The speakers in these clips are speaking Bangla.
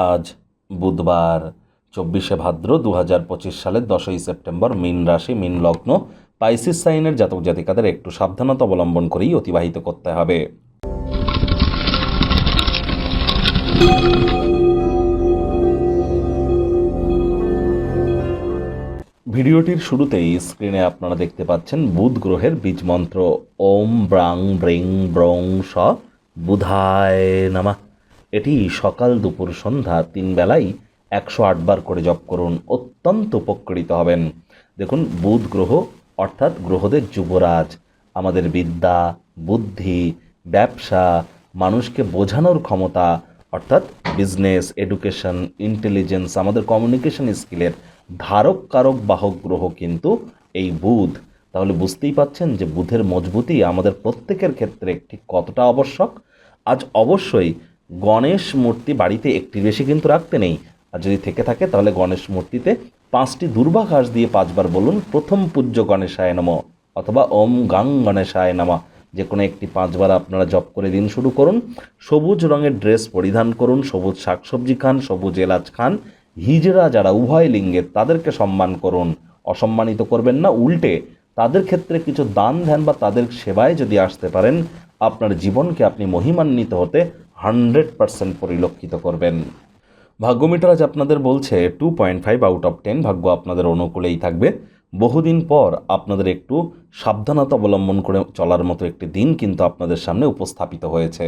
আজ বুধবার, চব্বিশে ভাদ্র দু হাজার পঁচিশ সালের দশই সেপ্টেম্বর, মিন রাশি, মিন লগ্ন, পাইসিস সাইনের জাতক জাতিকাদের একটু সাবধানতা অবলম্বন করেই অতিবাহিত করতে হবে। ভিডিওটির শুরুতেই স্ক্রিনে আপনারা দেখতে পাচ্ছেন বুধ গ্রহের বীজ মন্ত্র। ওম ব্রাং ব্রিং ব্রং স বুধায় নামা। এটি সকাল দুপুর সন্ধ্যা তিন বেলাই একশো আটবার করে জপ করুন, অত্যন্ত উপকৃত হবেন। দেখুন, বুধ গ্রহ, অর্থাৎ গ্রহদের যুবরাজ, আমাদের বিদ্যা, বুদ্ধি, ব্যবসা, মানুষকে বোঝানোর ক্ষমতা, অর্থাৎ বিজনেস এডুকেশন ইন্টেলিজেন্স আমাদের কমিউনিকেশন স্কিলের ধারক কারক বাহক গ্রহ কিন্তু এই বুধ। তাহলে বুঝতেই পাচ্ছেন যে বুধের মজবুতি আমাদের প্রত্যেকের ক্ষেত্রে ঠিক কতটা আবশ্যক। আজ অবশ্যই গণেশ মূর্তি বাড়িতে একটি বেশি কিন্তু রাখতে নেই। আর যদি থেকে থাকে, তাহলে গণেশ মূর্তিতে পাঁচটি দুর্বা ঘাস দিয়ে পাঁচবার বলুন, প্রথম পূজ্য গণেশায় নম অথবা ওম গাং গণেশায় নামা। যে কোনো একটি পাঁচবার আপনারা জপ করে দিন শুরু করুন। সবুজ রঙের ড্রেস পরিধান করুন, সবুজ শাকসবজি খান, সবুজ এলাচ খান। হিজড়া যারা উভয় লিঙ্গের তাদেরকে সম্মান করুন। অসম্মানিত করবেন না, উল্টে তাদের ক্ষেত্রে কিছু দান ধ্যান বা তাদের সেবায় যদি আসতে পারেন, আপনার জীবনকে আপনি মহিমান্বিত হতে হান্ড্রেড পার্সেন্ট পরিলক্ষিত করবেন। ভাগ্যমিটার আজ আপনাদের বলছে two point five out of ten ভাগ্য আপনাদের অনুকূলেই থাকবে। বহুদিন পর আপনাদের একটু সাবধানতা অবলম্বন করে চলার মতো একটি দিন কিন্তু আপনাদের সামনে উপস্থাপিত হয়েছে।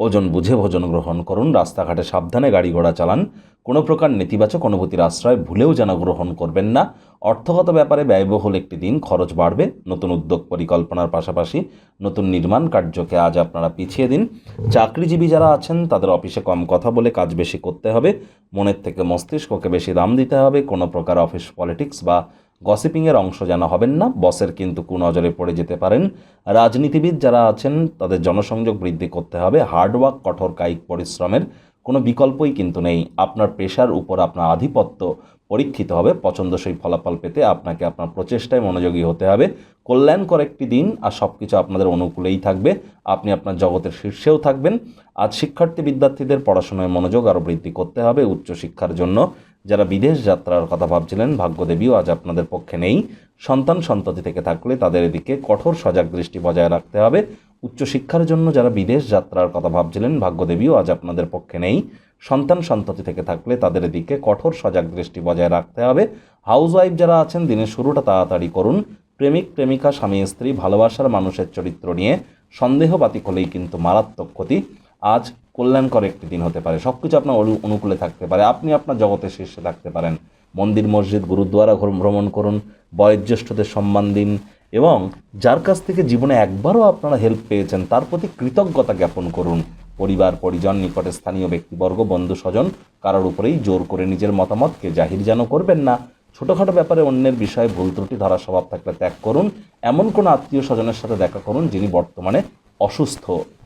ওজন বুঝে ভোজন গ্রহণ করুন, রাস্তাঘাটে সাবধানে গাড়ি ঘোড়া চালান। কোনো প্রকার নেতিবাচক অনুভূতির আশ্রয় ভুলেও যেন গ্রহণ করবেন না। অর্থগত ব্যাপারে ব্যয়বহুল একটি দিন, খরচ বাড়বে। নতুন উদ্যোগ পরিকল্পনার পাশাপাশি নতুন নির্মাণ কার্যকে আজ আপনারা পিছিয়ে দিন। চাকরিজীবী যারা আছেন, তাদের অফিসে কম কথা বলে কাজ বেশি করতে হবে। মনের থেকে মস্তিষ্ককে বেশি দাম দিতে হবে। কোনো প্রকার অফিস পলিটিক্স বা গসিপিংয়ের অংশ যেন হবেন না, বসের কিন্তু কুনজরে পড়ে যেতে পারেন। রাজনীতিবিদ যারা আছেন, তাদের জনসংযোগ বৃদ্ধি করতে হবে। হার্ডওয়ার্ক কঠোর কায়িক পরিশ্রমের কোনো বিকল্পই কিন্তু নেই। আপনার পেশার উপর আপনার আধিপত্য পরীক্ষিত হবে। পছন্দসই ফলাফল পেতে আপনাকে আপনার প্রচেষ্টায় মনোযোগী হতে হবে। কল্যাণকর একটি দিন আর সব কিছু আপনাদের অনুকূলেই থাকবে। আপনি আপনার জগতের শীর্ষেও থাকবেন। আজ শিক্ষার্থী বিদ্যার্থীদের পড়াশোনায় মনোযোগ আরও বৃদ্ধি করতে হবে উচ্চশিক্ষার জন্য। যারা বিদেশ যাত্রার কথা ভাবছিলেন, ভাগ্যদেবীও আজ আপনাদের পক্ষে নেই। সন্তান সন্ততি থেকে থাকলে তাদের এদিকে কঠোর সজাগ দৃষ্টি বজায় রাখতে হবে। উচ্চশিক্ষার জন্য যারা বিদেশ যাত্রার কথা ভাবছিলেন, ভাগ্যদেবীও আজ আপনাদের পক্ষে নেই। সন্তান সন্ততি থেকে থাকলে তাদের এদিকে কঠোর সজাগ দৃষ্টি বজায় রাখতে হবে। হাউস ওয়াইফ যারা আছেন, দিনের শুরুটা তাড়াতাড়ি করুন। প্রেমিক, প্রেমিকা, স্বামী, স্ত্রী, ভালোবাসার মানুষের চরিত্র নিয়ে সন্দেহবাতিক হলেই কিন্তু মারাত্মক ক্ষতি। আজ কল্যাণকর একটি দিন হতে পারে। সব কিছু আপনার অনু- অনুকূলে থাকতে পারে। আপনি আপনার জগতের শীর্ষে থাকতে পারেন। মন্দির, মসজিদ গুরুদ্বারা ঘর- ভ্রমণ করুন, বয়োজ্যেষ্ঠদের সম্মান দিন এবং যার কাছ থেকে জীবনে একবারও আপনারা হেল্প পেয়েছেন, তার প্রতি কৃতজ্ঞতা জ্ঞাপন করুন। পরিবার, পরিজন, নিকটে স্থানীয় ব্যক্তিবর্গ, বন্ধু, স্বজন, কারোর উপরেই জোর করে নিজের মতামতকে জাহির যেন করবেন না। ছোটোখাটো ব্যাপারে অন্যের বিষয়ে ভুল ত্রুটি ধরা স্বভাব থাকলে ত্যাগ করুন। এমন কোনো আত্মীয় স্বজনের সাথে দেখা করুন যিনি বর্তমানে অসুস্থ।